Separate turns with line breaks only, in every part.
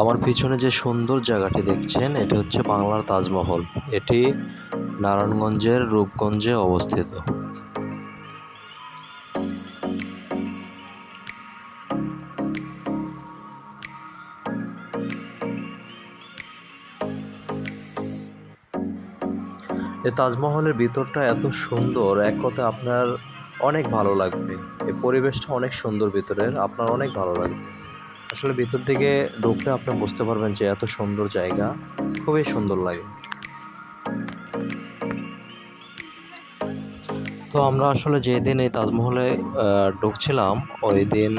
আমার পিছনে যে সুন্দর জায়গাটি দেখছেন, এটি হচ্ছে বাংলার তাজমহল। এটি নারায়ণগঞ্জের রূপগঞ্জে অবস্থিত। এই তাজমহলের ভিতরটা এত সুন্দর, এক কথায় আপনার অনেক ভালো লাগবে। এই পরিবেশটা অনেক সুন্দর ভিতরের, আপনার অনেক ভালো লাগবে। আসলে ভিতর থেকে ঢুকলে আপনি বুঝতে পারবেন যে এত সুন্দর জায়গা, খুবই সুন্দর লাগে। তো আমরা আসলে যেদিন এই তাজমহলে ঢুকছিলাম, ওই দিন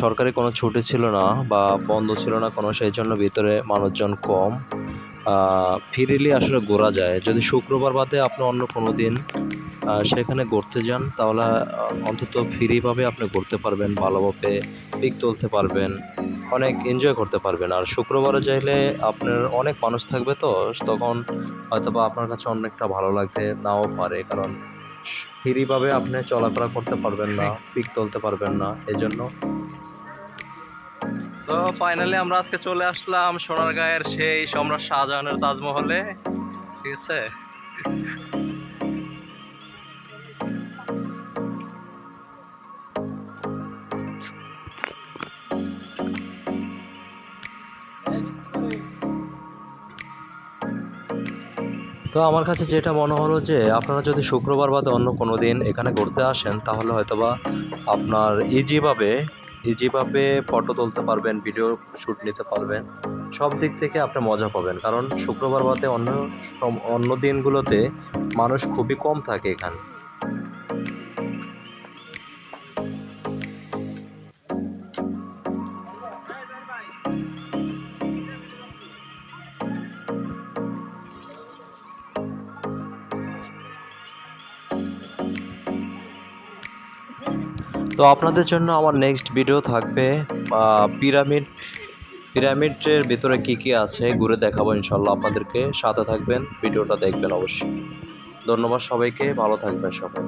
সরকারি কোনো ছুটি ছিল না বা বন্ধ ছিল না কোনো, সেই জন্য ভিতরে মানুষজন কম। ফ্রিলি আসলে ঘোরা যায়। যদি শুক্রবার বাদে আপনি অন্য কোনো দিন সেখানে ঘুরতে যান তাহলে অন্তত ফ্রিভাবে আপনি ঘুরতে পারবেন ভালোভাবে পিক তুলতে পারবেন অনেক এনজয় করতে পারবেন। আর শুক্রবারে চাইলে আপনার অনেক মানুষ থাকবে তো তখন হয়তো বা আপনার কাছে অনেকটা ভালো লাগতে নাও পারে কারণ ফ্রিভাবে আপনি চলাফেরা করতে পারবেন না পিক তুলতে পারবেন না এজন্য তো ফাইনালি আমরা আজকে চলে আসলাম সোনার সোনারগাঁয়ের সেই সম্রাট শাহজাহানের তাজমহলে, ঠিক আছে? তো আমার কাছে যেটা মনে হলো যে, আপনারা যদি শুক্রবার বাদে অন্য কোনো দিন এখানে ঘুরতে আসেন, তাহলে হয়তোবা আপনার ইজিভাবে ইজিভাবে ফটো তুলতে পারবেন ভিডিও শ্যুট নিতে পারবেন, সব দিক থেকে আপনি মজা পাবেন। কারণ শুক্রবার বাদে অন্য অন্য দিনগুলোতে মানুষ খুবই কম থাকে এখানে। তো আপনাদের জন্য আমার নেক্সট ভিডিও থাকবে পিরামিড পিরামিডের ভিতরে কি কি আছে ঘুরে দেখাবো ইনশাল্লাহ আপনাদেরকে। সাথে থাকবেন ভিডিওটা দেখবেন অবশ্যই। ধন্যবাদ সবাইকে, ভালো থাকবেন সবাই।